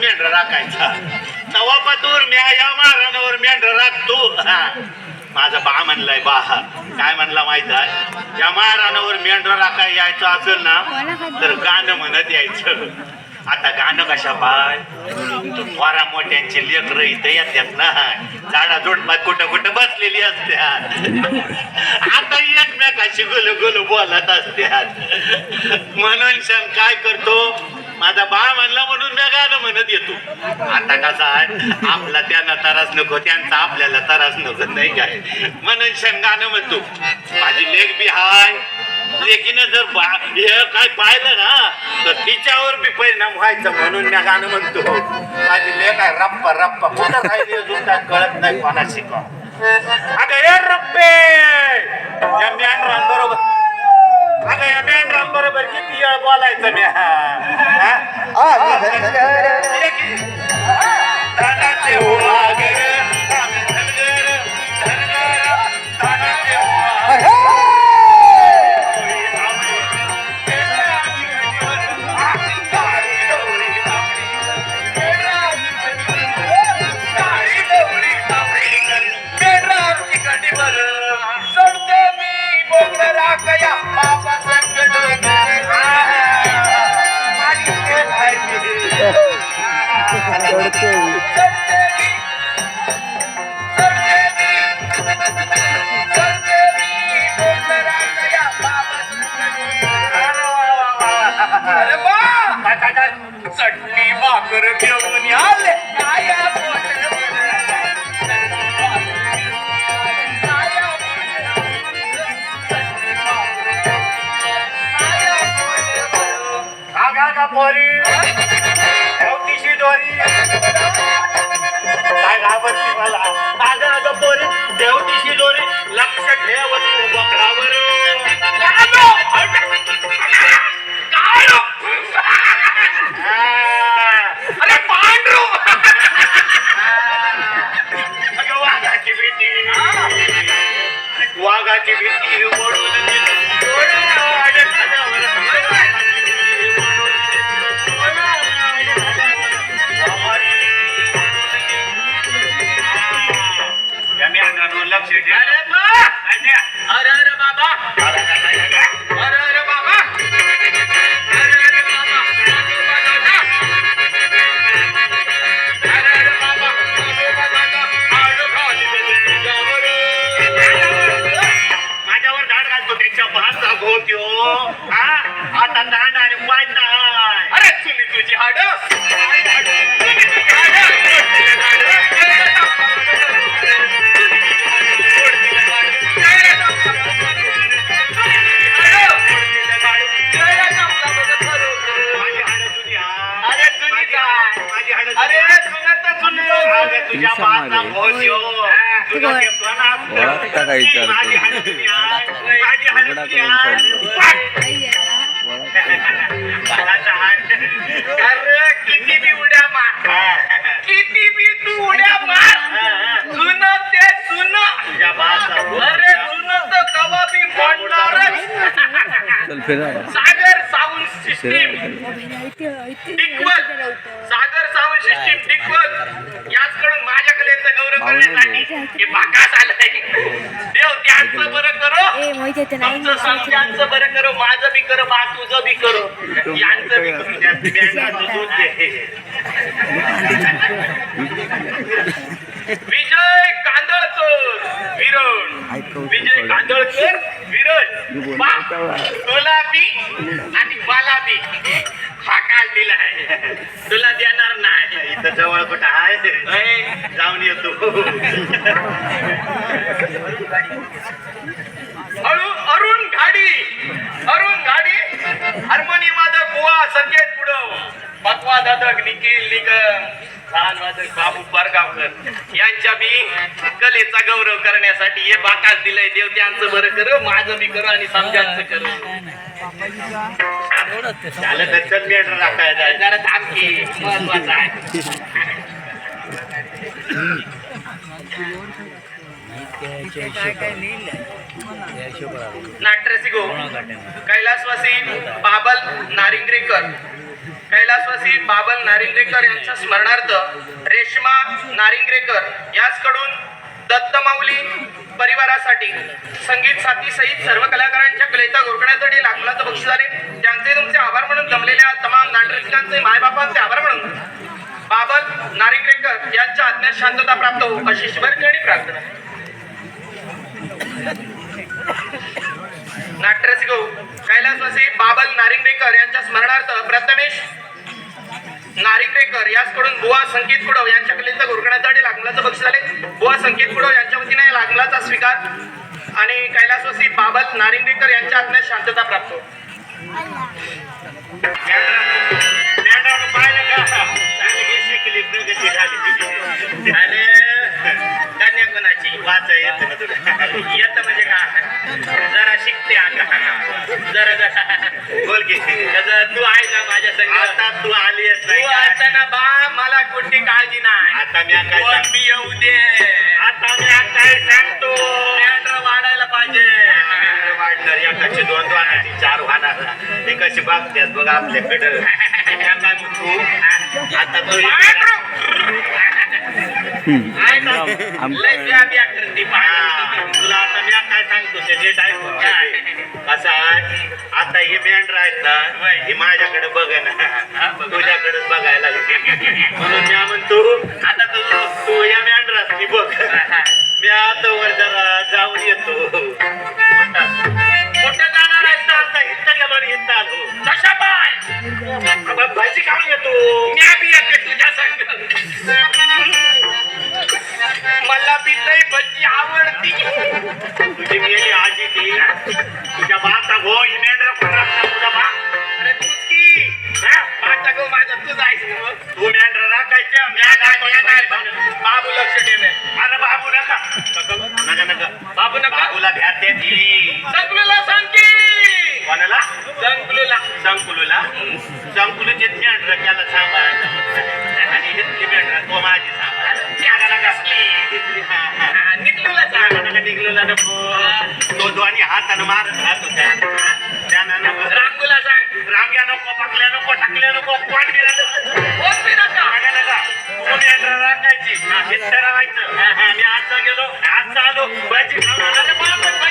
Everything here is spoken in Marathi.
मारात मेंढर नवा पतूर म्या या मारानावर मेंढर राखतो. माझा बा म्हणलाय बा काय म्हणला माहीत आहे? या महाराणावर मेंढर राखाय यायचं असेल ना तर गाणं म्हणत यायचं. आता गाणं कशा पाय? थोरा मोठ्यांची लेकर इथं येतात ना. झाडा झोडपात कुठं कुठं बसलेली असतात. आता एकमेकाशी गुलू गुलू बोलत असतात. म्हणून क्षण काय करतो. माझा बा म्हणला म्हणून मी गाणं म्हणत येतो आता कसा आहे आपला त्यांना तरास नको त्यांचा आपल्याला तरास नको नाही काय? म्हणून शंगानं म्हणतो माझी लेख बी हाय. लेकीनं जर हे काय पाहिलं ना तर तिच्यावर बी परिणाम व्हायचा म्हणून मी गाणं म्हणतो. माझी लेख आहे रप्पा रप्पा कुठं राहिली अजून काय कळत नाही कोणा शिकवा अगं हे रप्पे! या मॅन राम बरोबर. अगं या मॅन राम बरोबर किती बोलायचं मी हा? अरे चटणी भाकर घेऊन आले काया का पोरी? ठेवतीशी दोरी काय घाबरती मला पोरी दोरी लक्ष ठेव तू हा? आता दांड आणि पाय नाही अरे! चुली तुझी हाड. अरे तुझ्या भातचा घोट्यो उघडा करून किती उड्या मार किती तू उड्या मार सुन ते सुन अरे सुन तर कवा Sagar sound system Sagar sound system टिकवत. याच याचा हे बरं करो. माझं बी करो बा तुझं बी करो. यांचं बी करो विजय कांदळकर विरण विजय कांदळकर विरण बा तुला बी आणि मला बी हा काल दिलाय तुला देणार नाही. इथं जवळ कुठं आहे. जाऊन येतो. अरुण अरुण घाडी. अरुण घाडी. हार्मोनी बुवा संकेत पुढव पतवा दादक निखिल निगम. बाबू परगावकर यांच्या बी कलेचा गौरव करण्यासाठी हे बाकास दिलंय. देव त्यांचं बरं कर माझं बी करू आणि समजांचं करू. झालं तर चल मेंढर राखायला जरा थांबकी महत्वाचं आहे. नाट्यरसिको कैलासवासी बाबल नारिंगरेकर. कैलासवासी बाबल नारिंगरेकर यांच्या स्मरणार्थ रेश्मा नारिंगरेकर याचकडून दत्तमाऊली परिवारासाठी संगीत साथी सहित सर्व कलाकारांच्या कलेचा गोरखण्यासाठी लाखलाचं बक्षीस आले त्यांचे तुमचे आभार म्हणून जमलेल्या तमाम नाटकांचे मायबापांचे आभार म्हणून बाबल नारिंगरेकर यांच्या आज्ञात शांतता प्राप्त हो अशी शिवरकरणी प्रार्थना. नाट्यरसिक कैलासवासी बाबल नारिंगरेकर यांच्या स्मरणार्थ प्रथमेश नारिंगरेकर याचकडून बुवा संकेत कुडव यांच्या कलेचा गुरकण्यासाठी लागलाचं बक्षीस झाले बुवा संकेत कुडव यांच्या वतीने लागलाचा स्वीकार आणि कैलासवासी बाबल नारिंगरेकर यांच्या आत्म्यात शांतता प्राप्त प्रगती झाली तुझी येत म्हणजे का? जरा शिकते आता. जरा बोल की. तू आहे ना माझ्या संग? आता तू आली तू का? असताना बा मला कोणती काळजी नाही. आता मी काय येऊ दे. आता मी काय सांगतो. मॅटर वाढायला पाहिजे. वाढणार. एकाचे दोन दोनाची चार होणार. ते कशी बघतात बघ आपल्याकडं आता तू तुला आता मी काय सांगतो ते नीट ऐकून घे. कसं आहे आता ही मेंढर आहेत ना हे माझ्याकडे बघ ना तुझ्याकडे बघायला लागली. म्हणून मी म्हणतो आता तू तू या मेंढरास ती बघ मी आता वर जरा जाऊन येतो कुठं जाणार आहेस इथं आता इथं गेलो आणि आलो कशा पाय भाजी खाऊन येतो मी बी येते तुझ्या संग बाबू लक्ष ठेवे अरे बाबू नका. नका नका. बाबू नका. बाबूला भ्यात ती. संकुलला सांग की कोणाला? संकुलला. संकुलूला? संकुलूचे मेंढर त्याला सांभाळायचं आणि हितली मेंढर तो माझी सांभाळ. त्याला कसली हितली निघलूला सांग नका नका निघलेला नको. तो दोन्ही हातानं मारत राहत होत्या त्यानं नको रांगूला सांग रांग्या नको पकल्या नको टाकल्या नको. कोण बी राखायची हा, मी आज गेलो. आजचा आलो भाजी आलो